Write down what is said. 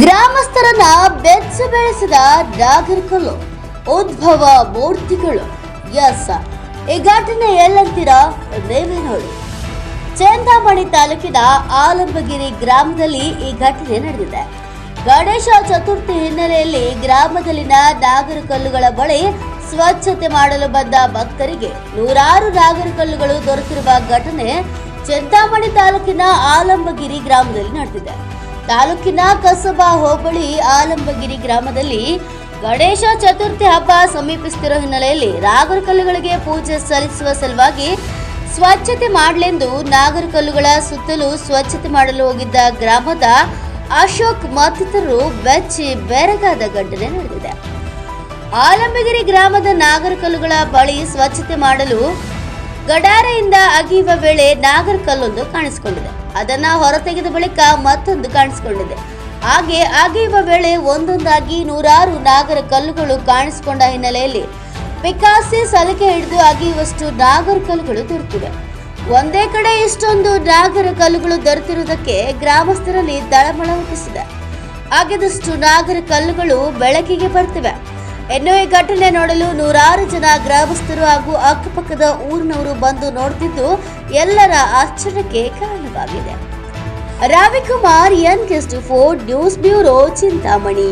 ಗ್ರಾಮಸ್ಥರನ್ನ ಬೆಚ್ಚ ಬೆಳೆಸಿದ ನಾಗರಿಕರು ಉದ್ಭವ ಮೂರ್ತಿಗಳು ಎಸ್ ಈ ಘಟನೆ ಎಲ್ಲಂತೀರಾ ದೇವೇನೋಡು ನೋಡಿ ಚಂದಾಮಣಿ ತಾಲೂಕಿನ ಆಲಂಬಗಿರಿ ಗ್ರಾಮದಲ್ಲಿ ಈ ಘಟನೆ ನಡೆದಿದೆ. ಗಣೇಶ ಚತುರ್ಥಿ ಹಿನ್ನೆಲೆಯಲ್ಲಿ ಗ್ರಾಮದಲ್ಲಿನ ನಾಗರಕಲ್ಲುಗಳ ಬಳಿ ಸ್ವಚ್ಛತೆ ಮಾಡಲು ಬಂದ ಭಕ್ತರಿಗೆ ನೂರಾರು ನಾಗರಕಲ್ಲುಗಳು ದೊರೆತಿರುವ ಘಟನೆ ಚಿಂತಾಮಣಿ ತಾಲೂಕಿನ ಆಲಂಬಗಿರಿ ಗ್ರಾಮದಲ್ಲಿ ನಡೆದಿದೆ. ತಾಲೂಕಿನ ಕಸಬಾ ಹೋಬಳಿ ಆಲಂಬಗಿರಿ ಗ್ರಾಮದಲ್ಲಿ ಗಣೇಶ ಚತುರ್ಥಿ ಹಬ್ಬ ಸಮೀಪಿಸುತ್ತಿರುವ ಹಿನ್ನೆಲೆಯಲ್ಲಿ ನಾಗರಕಲ್ಲುಗಳಿಗೆ ಪೂಜೆ ಸಲ್ಲಿಸುವ ಸಲುವಾಗಿ ಸ್ವಚ್ಛತೆ ಮಾಡಲೆಂದು ನಾಗರಕಲ್ಲುಗಳ ಸುತ್ತಲೂ ಸ್ವಚ್ಛತೆ ಮಾಡಲು ಹೋಗಿದ್ದ ಗ್ರಾಮದ ಅಶೋಕ್ ಮತ್ತಿತರರು ಬೆಚ್ಚಿ ಬೆರಗಾದ ಘಟನೆ ನಡೆದಿದೆ. ಆಲಂಬಗಿರಿ ಗ್ರಾಮದ ನಾಗರಕಲ್ಲುಗಳ ಬಳಿ ಸ್ವಚ್ಛತೆ ಮಾಡಲು ಗಡಾರೆಯಿಂದ ಅಗಿಯುವ ವೇಳೆ ನಾಗರಕಲ್ಲೊಂದು ಕಾಣಿಸಿಕೊಂಡಿದೆ. ಅದನ್ನ ಹೊರತೆಗೆದ ಬಳಿಕ ಮತ್ತೊಂದು ಕಾಣಿಸಿಕೊಂಡಿದೆ. ಹಾಗೆ ಅಗಿಯುವ ವೇಳೆ ಒಂದೊಂದಾಗಿ ನೂರಾರು ನಾಗರ ಕಲ್ಲುಗಳು ಕಾಣಿಸಿಕೊಂಡ ಹಿನ್ನೆಲೆಯಲ್ಲಿ ಪಿಕಾಸಿ ಸಲಿಕೆ ಹಿಡಿದು ಅಗಿಯುವಷ್ಟು ನಾಗರ ಕಲ್ಲುಗಳು ದೊರೆತಿವೆ. ಒಂದೇ ಕಡೆ ಇಷ್ಟೊಂದು ನಾಗರ ಕಲ್ಲುಗಳು ದೊರೆತಿರುವುದಕ್ಕೆ ಗ್ರಾಮಸ್ಥರಲ್ಲಿ ತಳಮಳ ಹುಟ್ಟಿಸಿದೆ. ಅಗೆದಷ್ಟು ನಾಗರ ಕಲ್ಲುಗಳು ಬೆಳಕಿಗೆ ಬರ್ತಿವೆ. ಇನ್ನು ಘಟನೆ ನೋಡಲು ನೂರಾರು ಜನ ಗ್ರಾಮಸ್ಥರು ಹಾಗೂ ಅಕ್ಕಪಕ್ಕದ ಊರಿನವರು ಬಂದು ನೋಡುತ್ತಿದ್ದು, ಎಲ್ಲರ ಆಶ್ಚರ್ಯಕ್ಕೆ ಕಾರಣವಾಗಿದೆ. Ravikumar, N four, news bureau, Chintamani.